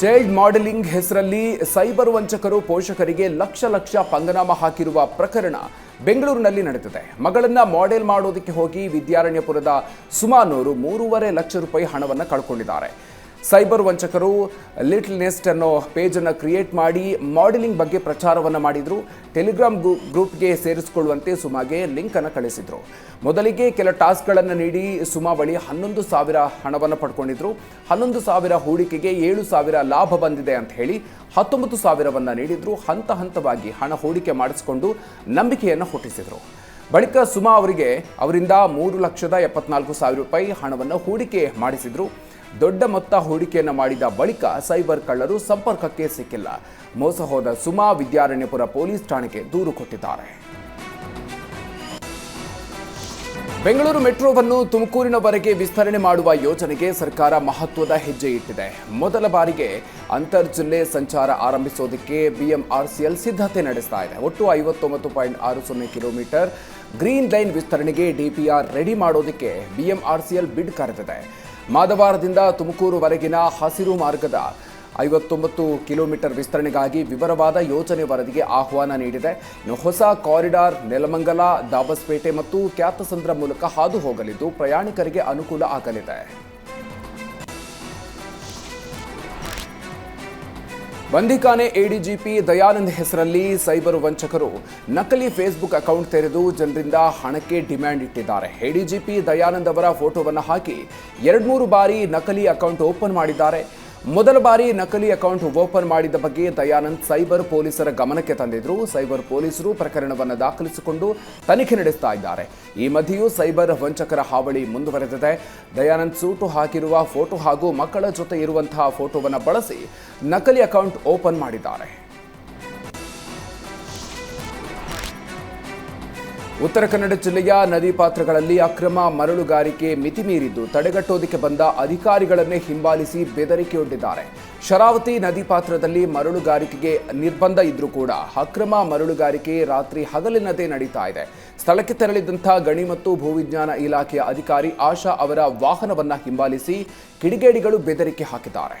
Child modelling ಹೆಸರಲ್ಲಿ cyber ವಂಚಕರು ಪೋಷಕರಿಗೆ ಲಕ್ಷ ಲಕ್ಷ ಪಂಗನಾಮ ಹಾಕಿರುವ ಪ್ರಕರಣ ಬೆಂಗಳೂರಿನಲ್ಲಿ ನಡೆದಿದೆ. ಮಗಳನ್ನ ಮಾಡೆಲ್ ಮಾಡೋದಕ್ಕೆ ಹೋಗಿ ವಿದ್ಯಾರಣ್ಯಪುರದ ಸುಮಾನೂರು ಮೂರುವರೆ ಲಕ್ಷ ರೂಪಾಯಿ ಹಣವನ್ನು ಕಳ್ಕೊಂಡಿದ್ದಾರೆ. ಸೈಬರ್ ವಂಚಕರು ಲಿಟ್ಲ್ ನೆಸ್ಟ್ ಅನ್ನೋ ಪೇಜನ್ನು ಕ್ರಿಯೇಟ್ ಮಾಡಿ ಮಾಡೆಲಿಂಗ್ ಬಗ್ಗೆ ಪ್ರಚಾರವನ್ನು ಮಾಡಿದರು. ಟೆಲಿಗ್ರಾಮ್ ಗ್ರೂ- ಗ್ರೂಪ್ಗೆ ಸೇರಿಸಿಕೊಳ್ಳುವಂತೆ ಸುಮಾಗೆ ಲಿಂಕನ್ನು ಕಳಿಸಿದ್ರು. ಮೊದಲಿಗೆ ಕೆಲ ಟಾಸ್ಕ್ಗಳನ್ನು ನೀಡಿ ಸುಮಾ ಬಳಿ ಹನ್ನೊಂದು ಸಾವಿರ ಹಣವನ್ನು ಪಡ್ಕೊಂಡಿದ್ರು. ಹನ್ನೊಂದು ಸಾವಿರ ಹೂಡಿಕೆಗೆ ಏಳು ಸಾವಿರ ಲಾಭ ಬಂದಿದೆ ಅಂತ ಹೇಳಿ ಹತ್ತೊಂಬತ್ತು ಸಾವಿರವನ್ನು ನೀಡಿದ್ರು. ಹಂತ ಹಂತವಾಗಿ ಹಣ ಹೂಡಿಕೆ ಮಾಡಿಸಿಕೊಂಡು ನಂಬಿಕೆಯನ್ನು ಹುಟ್ಟಿಸಿದರು. ಬಳಿಕ ಸುಮಾ ಅವರಿಗೆ ಅವರಿಂದ ಮೂರು ಲಕ್ಷದ ಎಪ್ಪತ್ನಾಲ್ಕು ಸಾವಿರ ರೂಪಾಯಿ ಹಣವನ್ನು ಹೂಡಿಕೆ ಮಾಡಿಸಿದ್ರು. ದೊಡ್ಡ ಮೊತ್ತ ಹೂಡಿಕೆಯನ್ನು ಮಾಡಿದ ಬಳಿಕ ಸೈಬರ್ ಕಳ್ಳರು ಸಂಪರ್ಕಕ್ಕೆ ಸಿಕ್ಕಿಲ್ಲ. ಮೋಸ ಹೋದ ಸುಮಾ ವಿದ್ಯಾರಣ್ಯಪುರ ಪೊಲೀಸ್ ಠಾಣೆಗೆ ದೂರು ಕೊಟ್ಟಿದ್ದಾರೆ. ಬೆಂಗಳೂರು ಮೆಟ್ರೋವನ್ನು ತುಮಕೂರಿನವರೆಗೆ ವಿಸ್ತರಣೆ ಮಾಡುವ ಯೋಜನೆಗೆ ಸರ್ಕಾರ ಮಹತ್ವದ ಹೆಜ್ಜೆ ಇಟ್ಟಿದೆ. ಮೊದಲ ಬಾರಿಗೆ ಅಂತರ್ ಜಿಲ್ಲೆ ಸಂಚಾರ ಆರಂಭಿಸೋದಕ್ಕೆ ಬಿಎಂಆರ್ಸಿಎಲ್ ಸಿದ್ಧತೆ ನಡೆಸ್ತಾ ಇದೆ. ಒಟ್ಟು ಐವತ್ತೊಂಬತ್ತು ಪಾಯಿಂಟ್ ಆರು ಸೊನ್ನೆ ಕಿಲೋಮೀಟರ್ ಗ್ರೀನ್ ಲೈನ್ ವಿಸ್ತರಣೆಗೆ ಡಿಪಿಆರ್ ರೆಡಿ ಮಾಡೋದಕ್ಕೆ ಬಿಎಂಆರ್ಸಿಎಲ್ ಬಿಡ್ ಕರೆದಿದೆ. ಮಾದವಾರದಿಂದ ತುಮಕೂರುವರೆಗಿನ ಹಸಿರು ಮಾರ್ಗದ ಐವತ್ತೊಂಬತ್ತು ಕಿಲೋಮೀಟರ್ ವಿಸ್ತರಣೆಗಾಗಿ ವಿವರವಾದ ಯೋಜನೆ ವರದಿಗೆ ಆಹ್ವಾನ ನೀಡಿದೆ. ಹೊಸ ಕಾರಿಡಾರ್ ನೆಲಮಂಗಲ, ದಾಬಸ್ಪೇಟೆ ಮತ್ತು ಕ್ಯಾತಸಂದ್ರ ಮೂಲಕ ಹಾದು ಹೋಗಲಿದ್ದು ಪ್ರಯಾಣಿಕರಿಗೆ ಅನುಕೂಲ ಆಗಲಿದೆ. ಬಂದಿಖಾನೆ ಎಡಿಜಿಪಿ ದಯಾನಂದ್ ಹೆಸರಲ್ಲಿ ಸೈಬರ್ ವಂಚಕರು ನಕಲಿ ಫೇಸ್ಬುಕ್ ಅಕೌಂಟ್ ತೆರೆದು ಜನರಿಂದ ಹಣಕ್ಕೆ ಡಿಮ್ಯಾಂಡ್ ಇಟ್ಟಿದ್ದಾರೆ. ಎಡಿಜಿಪಿ ದಯಾನಂದ್ ಅವರ ಫೋಟೋವನ್ನು ಹಾಕಿ ಎರಡ್ಮೂರು ಬಾರಿ ನಕಲಿ ಅಕೌಂಟ್ ಓಪನ್ ಮಾಡಿದ್ದಾರೆ. ಮೊದಲ ಬಾರಿ ನಕಲಿ ಅಕೌಂಟ್ ಓಪನ್ ಮಾಡಿದ ಬಗ್ಗೆ ದಯಾನಂದ್ ಸೈಬರ್ ಪೊಲೀಸರ ಗಮನಕ್ಕೆ ತಂದಿದ್ರು. ಸೈಬರ್ ಪೊಲೀಸರು ಪ್ರಕರಣವನ್ನು ದಾಖಲಿಸಿಕೊಂಡು ತನಿಖೆ ನಡೆಸ್ತಾ ಇದ್ದಾರೆ. ಈ ಮಧ್ಯೆಯೂ ಸೈಬರ್ ವಂಚಕರ ಹಾವಳಿ ಮುಂದುವರೆದಿದೆ. ದಯಾನಂದ್ ಸೂಟು ಹಾಕಿರುವ ಫೋಟೋ ಹಾಗೂ ಮಕ್ಕಳ ಜೊತೆ ಇರುವಂತಹ ಫೋಟೋವನ್ನು ಬಳಸಿ ನಕಲಿ ಅಕೌಂಟ್ ಓಪನ್ ಮಾಡಿದ್ದಾರೆ. ಉತ್ತರ ಕನ್ನಡ ಜಿಲ್ಲೆಯ ನದಿ ಪಾತ್ರಗಳಲ್ಲಿ ಅಕ್ರಮ ಮರಳುಗಾರಿಕೆ ಮಿತಿ ಮೀರಿದ್ದು ತಡೆಗಟ್ಟೋದಕ್ಕೆ ಬಂದ ಅಧಿಕಾರಿಗಳನ್ನೇ ಹಿಂಬಾಲಿಸಿ ಬೆದರಿಕೆಯೊಡ್ಡಿದ್ದಾರೆ. ಶರಾವತಿ ನದಿ ಪಾತ್ರದಲ್ಲಿ ಮರಳುಗಾರಿಕೆಗೆ ನಿರ್ಬಂಧ ಇದ್ರೂ ಕೂಡ ಅಕ್ರಮ ಮರಳುಗಾರಿಕೆ ರಾತ್ರಿ ಹಗಲಿನದೇ ನಡೀತಾ ಇದೆ. ಸ್ಥಳಕ್ಕೆ ತೆರಳಿದಂಥ ಗಣಿ ಮತ್ತು ಭೂವಿಜ್ಞಾನ ಇಲಾಖೆಯ ಅಧಿಕಾರಿ ಆಶಾ ಅವರ ವಾಹನವನ್ನ ಹಿಂಬಾಲಿಸಿ ಕಿಡಿಗೇಡಿಗಳು ಬೆದರಿಕೆ ಹಾಕಿದ್ದಾರೆ.